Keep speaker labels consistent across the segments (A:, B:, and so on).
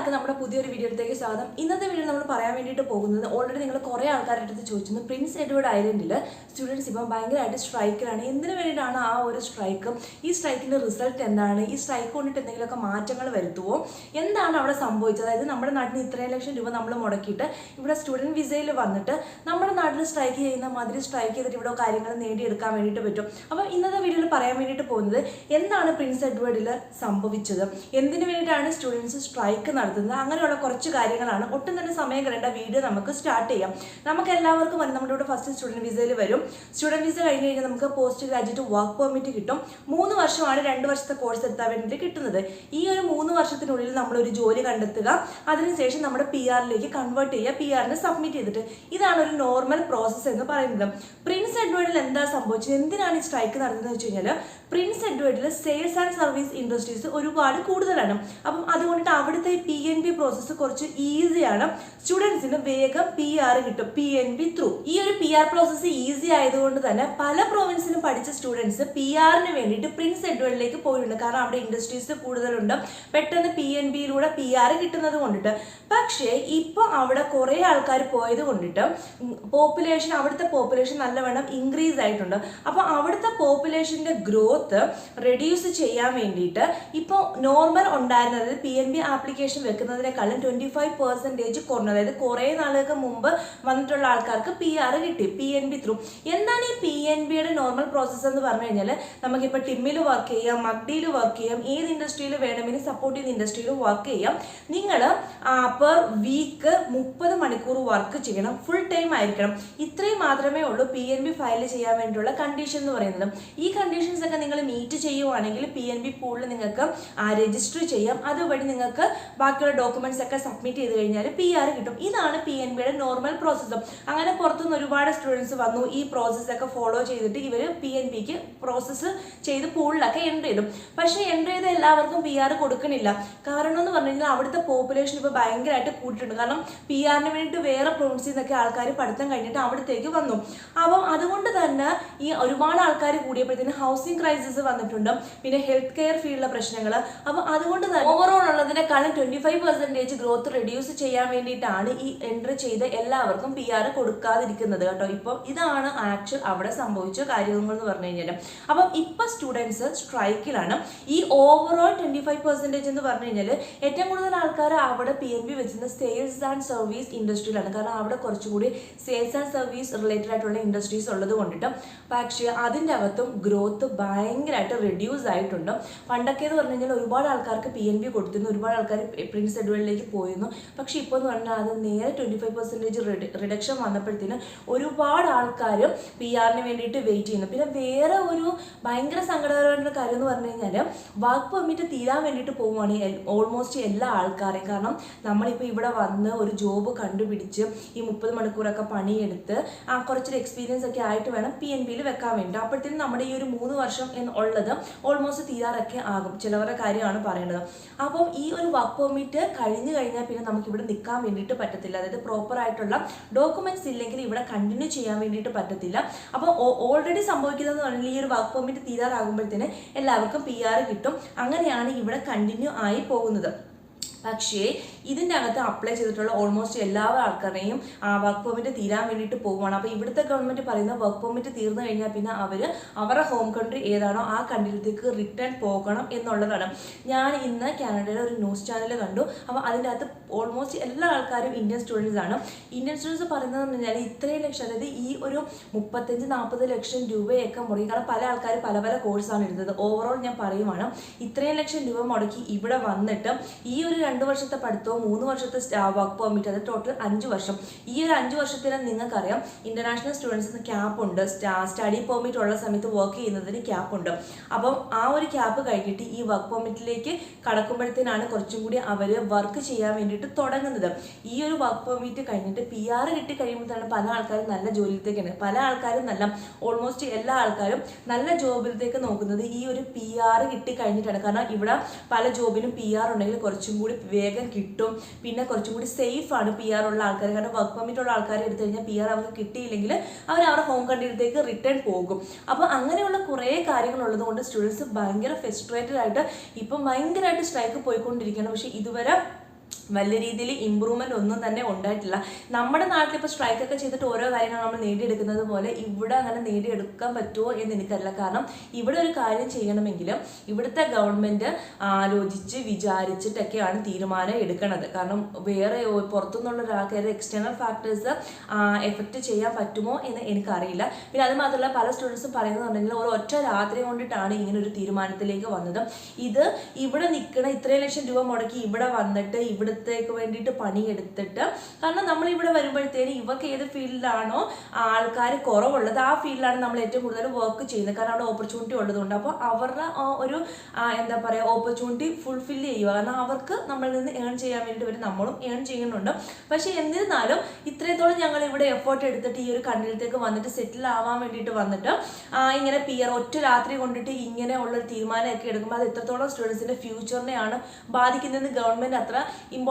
A: എല്ലാവർക്കും നമ്മുടെ പുതിയൊരു വീഡിയോയിലേക്ക് സ്വാഗതം. ഇന്നത്തെ വീഡിയോ നമ്മൾ പറയാൻ വേണ്ടിയിട്ട് പോകുന്നത് ഓൾറെഡി നിങ്ങൾ കുറേ ആൾക്കാരുടെ അടുത്ത് ചോദിച്ചിരുന്നു. പ്രിൻസ് എഡ്വേർഡ് ഐലൻഡിൽ സ്റ്റുഡൻസ് ഇപ്പം ഭയങ്കരമായിട്ട് സ്ട്രൈക്കിലാണ് എന്തിനു വേണ്ടിയിട്ടാണ് ആ ഒരു സ്ട്രൈക്ക് ഈ സ്ട്രൈക്കിന്റെ റിസൾട്ട് എന്താണ്? ഈ സ്ട്രൈക്ക് കൊണ്ടിട്ട് എന്തെങ്കിലുമൊക്കെ മാറ്റങ്ങൾ വരുത്തുമോ എന്താണ് അവിടെ സംഭവിച്ചത്? അതായത് നമ്മുടെ നാട്ടിൽ ഇത്രയും ലക്ഷം രൂപ നമ്മൾ മുടക്കിയിട്ട് ഇവിടെ സ്റ്റുഡന്റ് വിസയിൽ വന്നിട്ട് നമ്മുടെ നാട്ടിൽ സ്ട്രൈക്ക് ചെയ്യുന്ന മാതിരി സ്ട്രൈക്ക് ചെയ്തിട്ട് ഇവിടെ കാര്യങ്ങൾ നേടിയെടുക്കാൻ വേണ്ടിയിട്ട് പറ്റും. അപ്പോൾ ഇന്നത്തെ വീഡിയോയിൽ പറയാൻ വേണ്ടിയിട്ട് പോകുന്നത് എന്താണ് പ്രിൻസ് എഡ്വേർഡിൽ സംഭവിച്ചത്? എന്തിനു വേണ്ടിയിട്ടാണ് സ്റ്റുഡൻസ് സ്ട്രൈക്ക് അങ്ങനെയുള്ള കുറച്ച് കാര്യങ്ങളാണ്. ഒട്ടും തന്നെ സമയം കളയേണ്ട വീഡിയോ നമുക്ക് സ്റ്റാർട്ട് ചെയ്യാം. നമുക്ക് എല്ലാവർക്കും വരും നമ്മുടെ ഇവിടെ ഫസ്റ്റ് സ്റ്റുഡന്റ് വിസയിൽ വരും. സ്റ്റുഡന്റ് വിസ കഴിഞ്ഞ് കഴിഞ്ഞാൽ നമുക്ക് പോസ്റ്റ് ഗ്രാജുവേറ്റ് വർക്ക് പെർമിറ്റ് കിട്ടും. മൂന്ന് വർഷമാണ് രണ്ട് വർഷത്തെ കോഴ്സ് എത്താൻ വേണ്ടിയിട്ട് കിട്ടുന്നത്. ഈ ഒരു മൂന്ന് വർഷത്തിനുള്ളിൽ നമ്മൾ ഒരു ജോലി കണ്ടെത്തുക. അതിനുശേഷം നമ്മുടെ പി ആറിലേക്ക് കൺവേർട്ട് ചെയ്യുക പി ആറിന് സബ്മിറ്റ് ചെയ്തിട്ട്. ഇതാണ് ഒരു നോർമൽ പ്രോസസ്സ് എന്ന് പറയുന്നത്. പ്രിൻസ് എഡ്വേർഡിൽ എന്താ സംഭവിച്ചത്? എന്തിനാണ് ഈ സ്ട്രൈക്ക് നടത്തുന്നത് വെച്ച് കഴിഞ്ഞാൽ പ്രിൻസ് എഡ്വേർഡിൽ സെയിൽസ് ആൻഡ് സർവീസ് ഇൻഡസ്ട്രീസ് ഒരുപാട് കൂടുതലാണ്. അപ്പം അതുകൊണ്ടിട്ട് അവിടുത്തെ പി എൻ ബി പ്രോസസ്സ് കുറച്ച് ഈസിയാണ് സ്റ്റുഡൻസിന് വേഗം പി ആർ കിട്ടും. പി എൻ ബി ത്രൂ ഈ ഒരു പി ആർ പ്രോസസ്സ് ഈസി ആയതുകൊണ്ട് തന്നെ പല പ്രൊവിൻസിലും പഠിച്ച സ്റ്റുഡൻസ് പി ആറിന് വേണ്ടിയിട്ട് പ്രിൻസ് എഡ്വേർഡിലേക്ക് പോയിട്ടുണ്ട്. കാരണം അവിടെ ഇൻഡസ്ട്രീസ് കൂടുതലുണ്ട്. പെട്ടെന്ന് പി എൻ ബിയിലൂടെ പി ആർ കിട്ടുന്നത് കൊണ്ടിട്ട്. പക്ഷേ ഇപ്പോൾ അവിടെ കുറേ ആൾക്കാർ പോയത് കൊണ്ടിട്ട് പോപ്പുലേഷൻ അവിടുത്തെ പോപ്പുലേഷൻ നല്ലവണ്ണം ഇൻക്രീസ് ആയിട്ടുണ്ട്. അപ്പോൾ അവിടുത്തെ പോപ്പുലേഷന്റെ ഗ്രോത്ത് റെഡ്യൂസ് ചെയ്യാൻ വേണ്ടിയിട്ട് ഇപ്പോൾ നോർമൽ ഉണ്ടായിരുന്നത് പി എൻ ബി ആപ്ലിക്കേഷൻ വെക്കുന്നതിനേക്കാളും ട്വന്റി ഫൈവ് പെർസെന്റേജ് കുറഞ്ഞു. അതായത് കുറേ നാളുകൾക്ക് മുമ്പ് വന്നിട്ടുള്ള ആൾക്കാർക്ക് പി ആർ കിട്ടി പി എൻ ബി ത്രൂ എന്താണ് ഈ പി എൻ ബിയുടെ നോർമൽ പ്രോസസ്സ് എന്ന് പറഞ്ഞു കഴിഞ്ഞാൽ നമുക്കിപ്പോൾ ടിമ്മിൽ വർക്ക് ചെയ്യാം മഗ്ഡിയിൽ വർക്ക് ചെയ്യാം ഏത് ഇൻഡസ്ട്രിയിൽ വേണമെങ്കിൽ സപ്പോർട്ട് ചെയ്യുന്ന ഇൻഡസ്ട്രിയിൽ വർക്ക് ചെയ്യാം. നിങ്ങൾ പെർ വീക്ക് മുപ്പത് മണിക്കൂർ വർക്ക് ചെയ്യണം ഫുൾ ടൈം ആയിരിക്കണം. ഇത്രയും മാത്രമേ ഉള്ളൂ പി എൻ ബി ഫയൽ ചെയ്യാൻ വേണ്ടിയുള്ള കണ്ടീഷൻ എന്ന് പറയുന്നത്. ഈ കണ്ടീഷൻസ് ഒക്കെ നിങ്ങൾ മീറ്റ് ചെയ്യുവാണെങ്കിൽ പി എൻ ബി പൂളിൽ നിങ്ങൾക്ക് രജിസ്റ്റർ ചെയ്യാം. അതുവഴി നിങ്ങൾക്ക് ബാക്കിയുള്ള ഡോക്യുമെന്റ്സ് ഒക്കെ സബ്മിറ്റ് ചെയ്ത് കഴിഞ്ഞാൽ പി ആർ കിട്ടും. ഇതാണ് പി എൻ ബിയുടെ നോർമൽ പ്രോസസ്സും അങ്ങനെ പുറത്തുനിന്ന് ഒരുപാട് സ്റ്റുഡൻസ് വന്നു ഈ പ്രോസസ്സൊക്കെ ഫോളോ ചെയ്തിട്ട് ഇവർ പി എൻ ബിക്ക് പ്രോസസ്സ് ചെയ്ത് പൂളിലൊക്കെ എന്റർ ചെയ്തു പക്ഷേ എന്റർ ചെയ്ത എല്ലാവർക്കും പി ആർ കൊടുക്കണില്ല. കാരണം എന്ന് പറഞ്ഞു അവിടുത്തെ പോപ്പുലേഷൻ ഇപ്പോൾ ഭയങ്കരമായിട്ട് കൂട്ടിയിട്ടുണ്ട് കാരണം പി ആറിന് വേണ്ടിയിട്ട് വേറെ പ്രൊവിൻസിൽ നിന്നൊക്കെ ആൾക്കാർ പഠിത്തം കഴിഞ്ഞിട്ട് അവിടത്തേക്ക് വന്നു. അപ്പം അതുകൊണ്ട് തന്നെ ഈ ഒരുപാട് ആൾക്കാർ കൂടിയപ്പോഴത്തേന് ഹൗസിംഗ് ക്രൈസിസ് വന്നിട്ടുണ്ട്. പിന്നെ ഹെൽത്ത് കെയർ ഫീൽഡിലെ പ്രശ്നങ്ങൾ അപ്പം അതുകൊണ്ട് തന്നെ overall ഉള്ളതിനേക്കാളും twenty five percentage growth reduce ചെയ്യാൻ വേണ്ടിയിട്ടാണ് ഈ എൻട്രി ചെയ്ത എല്ലാവർക്കും പി ആർ കൊടുക്കാതിരിക്കുന്നത് കേട്ടോ. ഇപ്പോൾ ഇതാണ് ആക്ച്വൽ അവിടെ സംഭവിച്ച കാര്യങ്ങൾ എന്ന് പറഞ്ഞു കഴിഞ്ഞാൽ അപ്പം ഇപ്പം സ്റ്റുഡൻസ് സ്ട്രൈക്കിലാണ് ഈ ഓവറോൾ ട്വന്റി ഫൈവ് പെർസെന്റേജ് എന്ന് പറഞ്ഞു കഴിഞ്ഞാൽ ഏറ്റവും കൂടുതൽ ആൾക്കാർ അവിടെ പി എൻ ബി വെച്ചിരുന്ന സെയിൽസ് ആൻഡ് സർവീസ് ഇൻഡസ്ട്രിയിലാണ് കാരണം അവിടെ കുറച്ചുകൂടി സെയിൽസ് ആൻഡ് സർവീസ് റിലേറ്റഡ് ആയിട്ടുള്ള ഇൻഡസ്ട്രീസ് ഉള്ളത് കൊണ്ടിട്ട് പക്ഷേ അതിന്റെ അകത്തും ഗ്രോത്ത് ഭയങ്കരമായിട്ട് റെഡ്യൂസ് ആയിട്ടുണ്ട്. പണ്ടൊക്കെ എന്ന് പറഞ്ഞു കഴിഞ്ഞാൽ ഒരുപാട് ആൾക്കാർക്ക് പി എൻ ബി കൊടുത്തിരുന്നു. ഒരുപാട് ആൾക്കാർ പ്രിൻസ് എഡ്വേർഡിലേക്ക് പോയിരുന്നു. പക്ഷേ ഇപ്പോൾ എന്ന് പറഞ്ഞാൽ അത് നേരെ ട്വന്റി ഫൈവ് പെർസെന്റേജ് റിഡക്ഷൻ വന്നപ്പോഴത്തേന് ഒരുപാട് ആൾക്കാർ പി ആറിന് വേണ്ടിയിട്ട് വെയിറ്റ് ചെയ്യുന്നു. പിന്നെ വേറെ ഒരു ഭയങ്കര സങ്കടകരമായിട്ടുള്ള കാര്യം എന്ന് പറഞ്ഞു കഴിഞ്ഞാൽ വർക്ക് പെർമിറ്റ് തീരാൻ വേണ്ടിയിട്ട് പോവുകയാണ് ഓൾമോസ്റ്റ് എല്ലാ ആൾക്കാരെയും. കാരണം നമ്മളിപ്പോൾ ഇവിടെ വന്ന് ഒരു ജോബ് കണ്ടുപിടിച്ച് ഈ മുപ്പത് മണിക്കൂറൊക്കെ പണിയെടുത്ത് ആ കുറച്ചൊരു എക്സ്പീരിയൻസ് ഒക്കെ ആയിട്ട് വേണം പി എൻ ബിയിൽ വെക്കാൻ വേണ്ടി അപ്പോഴത്തേനും നമ്മുടെ ഈ ഒരു മൂന്ന് വർഷം എന്ന് ഉള്ളത് ഓൾമോസ്റ്റ് തീരാറൊക്കെ ആകും. ചിലവരുടെ കാര്യമാണ് പറയുന്നത് അപ്പം ഈ ഒരു വർക്ക് പെർമിറ്റ് കഴിഞ്ഞു കഴിഞ്ഞാൽ പിന്നെ നമുക്ക് ഇവിടെ നിൽക്കാൻ വേണ്ടിയിട്ട് പറ്റത്തില്ല. അതായത് പ്രോപ്പർ ആയിട്ടുള്ള ഡോക്യുമെന്റ്സ് ഇല്ലെങ്കിൽ ഇവിടെ കണ്ടിന്യൂ ചെയ്യാൻ വേണ്ടിയിട്ട് പറ്റത്തില്ല. അപ്പോൾ ഓൾറെഡി സംഭവിക്കുന്നതെന്ന് പറഞ്ഞാൽ ഈ ഒരു വർക്ക് പെർമിറ്റ് തീരാറാകുമ്പോഴത്തേന് എല്ലാവർക്കും പി ആർ കിട്ടും. അങ്ങനെയാണ് ഇവിടെ കണ്ടിന്യൂ ആയി പോകുന്നത്. പക്ഷേ ഇതിന്റെ അകത്ത് അപ്ലൈ ചെയ്തിട്ടുള്ള ഓൾമോസ്റ്റ് എല്ലാ ആൾക്കാരെയും വർക്ക് പെർമിറ്റ് തീരാൻ വേണ്ടിയിട്ട് പോവുകയാണ് അപ്പോൾ ഇവിടുത്തെ ഗവൺമെന്റ് പറയുന്ന വർക്ക് പെർമിറ്റ് തീർന്നു കഴിഞ്ഞാൽ പിന്നെ അവർ അവരുടെ ഹോം കൺട്രി ഏതാണോ ആ കൺട്രിയിലേക്ക് റിട്ടേൺ പോകണം എന്നുള്ളതാണ്. ഞാൻ ഇന്ന് കാനഡയിലെ ഒരു ന്യൂസ് ചാനൽ കണ്ടു. അപ്പോൾ അതിന്റെ അകത്ത് ഓൾമോസ്റ്റ് എല്ലാ ആൾക്കാരും ഇന്ത്യൻ സ്റ്റുഡൻസ് ആണ്. ഇന്ത്യൻ സ്റ്റുഡൻസ് പറയുന്നത് പറഞ്ഞാൽ ഇത്രയും ലക്ഷം അതായത് ഈ ഒരു മുപ്പത്തഞ്ച് നാൽപ്പത് ലക്ഷം രൂപയൊക്കെ മുടക്കി കാരണം പല ആൾക്കാർ പല പല കോഴ്സാണ് എടുത്തത്. ഓവറോൾ ഞാൻ പറയുവാണ് ഇത്രയും ലക്ഷം രൂപ മുടക്കി ഇവിടെ വന്നിട്ട് ഈ ഒരു രണ്ട് വർഷത്തെ പഠിത്തവും മൂന്ന് വർഷത്തെ വർക്ക് പെർമിറ്റ് അത് ടോട്ടൽ അഞ്ച് വർഷം ഈ ഒരു അഞ്ച് വർഷത്തിന് നിങ്ങൾക്കറിയാം ഇന്റർനാഷണൽ സ്റ്റുഡൻസിന് ക്യാപ്പ് ഉണ്ട്. സ്റ്റഡി പെർമിറ്റ് ഉള്ള സമയത്ത് വർക്ക് ചെയ്യുന്നതിന് ക്യാപ്പ് ഉണ്ട്. അപ്പം ആ ഒരു ക്യാപ്പ് കഴിഞ്ഞിട്ട് ഈ വർക്ക് പെർമിറ്റിലേക്ക് കടക്കുമ്പോഴത്തേനാണ് കുറച്ചും കൂടി അവർ വർക്ക് ചെയ്യാൻ വേണ്ടിയിട്ട് തുടങ്ങുന്നത്. ഈ ഒരു വർക്ക് പെർമിറ്റ് കഴിഞ്ഞിട്ട് പി ആർ കിട്ടി കഴിയുമ്പോഴാണ് പല ആൾക്കാരും നല്ല ജോലിയിലേക്കാണ്. പല ആൾക്കാരും നല്ല ഓൾമോസ്റ്റ് എല്ലാ ആൾക്കാരും നല്ല ജോബിലത്തേക്ക് നോക്കുന്നത് ഈ ഒരു പി ആർ കിട്ടി കഴിഞ്ഞിട്ടാണ്. കാരണം ഇവിടെ പല ജോബിനും പി ആർ ഉണ്ടെങ്കിൽ കുറച്ചും കൂടി വേഗം കിട്ടും. പിന്നെ കുറച്ചും കൂടി സേഫ് ആണ് പി ആർ ഉള്ള ആൾക്കാർ കാരണം വർക്ക് പെർമിറ്റ് ഉള്ള ആൾക്കാർ എടുത്തു കഴിഞ്ഞാൽ പി ആർ അവർക്ക് കിട്ടിയില്ലെങ്കിൽ അവർ അവരുടെ ഹോം കൺട്രിയിലേക്ക് റിട്ടേൺ പോകും. അപ്പോൾ അങ്ങനെയുള്ള കുറേ കാര്യങ്ങൾ ഉള്ളത് കൊണ്ട് സ്റ്റുഡൻസ് ഭയങ്കര ഫ്രസ്ട്രേറ്റഡ് ആയിട്ട് ഇപ്പം ഭയങ്കരമായിട്ട് സ്ട്രൈക്ക് പോയിക്കൊണ്ടിരിക്കുകയാണ്. പക്ഷേ ഇതുവരെ വലിയ രീതിയിൽ ഇമ്പ്രൂവ്മെന്റ് ഒന്നും തന്നെ ഉണ്ടായിട്ടില്ല. നമ്മുടെ നാട്ടിൽ ഇപ്പോൾ സ്ട്രൈക്ക് ഒക്കെ ചെയ്തിട്ട് ഓരോ കാര്യങ്ങൾ നമ്മൾ നേടിയെടുക്കുന്നത് പോലെ ഇവിടെ അങ്ങനെ നേടിയെടുക്കാൻ പറ്റുമോ എന്ന് എനിക്കറിയില്ല. കാരണം ഇവിടെ ഒരു കാര്യം ചെയ്യണമെങ്കിലും ഇവിടുത്തെ ഗവൺമെന്റ് ആലോചിച്ച് വിചാരിച്ചിട്ടൊക്കെയാണ് തീരുമാനം എടുക്കുന്നത് കാരണം വേറെ പുറത്തുനിന്നുള്ള ഒരാൾക്ക് എക്സ്റ്റേണൽ ഫാക്ടേഴ്സ് എഫക്റ്റ് ചെയ്യാൻ പറ്റുമോ എന്ന് എനിക്കറിയില്ല. പിന്നെ അത് മാത്രമല്ല പല സ്റ്റുഡൻസും പറയുന്നുണ്ടെങ്കിൽ ഒരു ഒറ്റ രാത്രി കൊണ്ടിട്ടാണ് ഇങ്ങനെ ഒരു തീരുമാനത്തിലേക്ക് വന്നത്. ഇത് ഇവിടെ നിൽക്കണ ഇത്രയും ലക്ഷം രൂപ മുടക്കി ഇവിടെ വന്നിട്ട് ഇവിടത്തേക്ക് വേണ്ടിയിട്ട് പണിയെടുത്തിട്ട്. കാരണം നമ്മൾ ഇവിടെ വരുമ്പോഴത്തേന് ഇവർക്ക് ഏത് ഫീൽഡിലാണോ ആൾക്കാർ കുറവുള്ളത് ആ ഫീൽഡിലാണ് നമ്മൾ ഏറ്റവും കൂടുതൽ വർക്ക് ചെയ്യുന്നത്. കാരണം അവിടെ ഓപ്പർച്യൂണിറ്റി ഉള്ളതുകൊണ്ട്. അപ്പോൾ അവരുടെ ഒരു എന്താ പറയുക ഓപ്പർച്യൂണിറ്റി ഫുൾഫിൽ ചെയ്യുക. കാരണം അവർക്ക് നമ്മളിൽ നിന്ന് ഏൺ ചെയ്യാൻ വേണ്ടി അവർ നമ്മളും ഏൺ ചെയ്യുന്നുണ്ട്. പക്ഷേ എന്നിരുന്നാലും ഇത്രത്തോളം ഞങ്ങൾ ഇവിടെ എഫേർട്ട് എടുത്തിട്ട് ഈ ഒരു കണ്ണിലത്തേക്ക് വന്നിട്ട് സെറ്റിൽ ആവാൻ വേണ്ടിയിട്ട് വന്നിട്ട് ഇങ്ങനെ പിയർ ഒറ്റ രാത്രി കൊണ്ടിട്ട് ഇങ്ങനെ ഉള്ളൊരു തീരുമാനമൊക്കെ എടുക്കുമ്പോൾ അത് എത്രത്തോളം സ്റ്റുഡൻസിന്റെ ഫ്യൂച്ചറിനെയാണ് ബാധിക്കുന്നതെന്ന് ഗവൺമെന്റ് അത്ര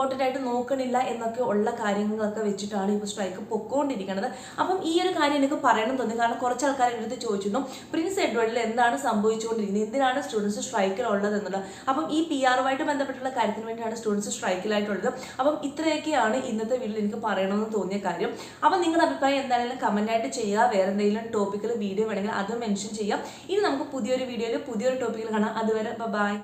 A: ഇമ്പോർട്ടന്റ് ആയിട്ട് നോക്കണില്ല എന്നൊക്കെ ഉള്ള കാര്യങ്ങളൊക്കെ വെച്ചിട്ടാണ് ഇപ്പോൾ സ്ട്രൈക്ക് പൊക്കോണ്ടിരിക്കുന്നത് അപ്പം ഈ ഒരു കാര്യം എനിക്ക് പറയണം തോന്നി. കാരണം കുറച്ച് ആൾക്കാർ എന്റെ അടുത്ത് ചോദിച്ചിരുന്നു പ്രിൻസ് എഡ്വേർഡിൽ എന്താണ് സംഭവിച്ചുകൊണ്ടിരിക്കുന്നത്? എന്തിനാണ് സ്റ്റുഡൻസ് സ്ട്രൈക്കിലുള്ളത് എന്നുള്ളത്? അപ്പം ഈ പി ആറുമായിട്ട് ബന്ധപ്പെട്ടുള്ള കാര്യത്തിന് വേണ്ടിയാണ് സ്റ്റുഡൻസ് സ്ട്രൈക്കിലായിട്ടുള്ളത് അപ്പം ഇത്രയൊക്കെയാണ് ഇന്നത്തെ വീഡിയോ എനിക്ക് പറയണമെന്ന് തോന്നിയ കാര്യം. അപ്പം നിങ്ങളുടെ അഭിപ്രായം എന്തായാലും കമന്റ് ആയിട്ട് ചെയ്യുക. വേറെ എന്തെങ്കിലും ടോപ്പിക്കിൽ വീഡിയോ വേണമെങ്കിൽ അത് മെൻഷൻ ചെയ്യാം. ഇനി നമുക്ക് പുതിയൊരു വീഡിയോയിൽ പുതിയൊരു ടോപ്പിക്കിൽ കാണാം. അതുവരെ ബൈ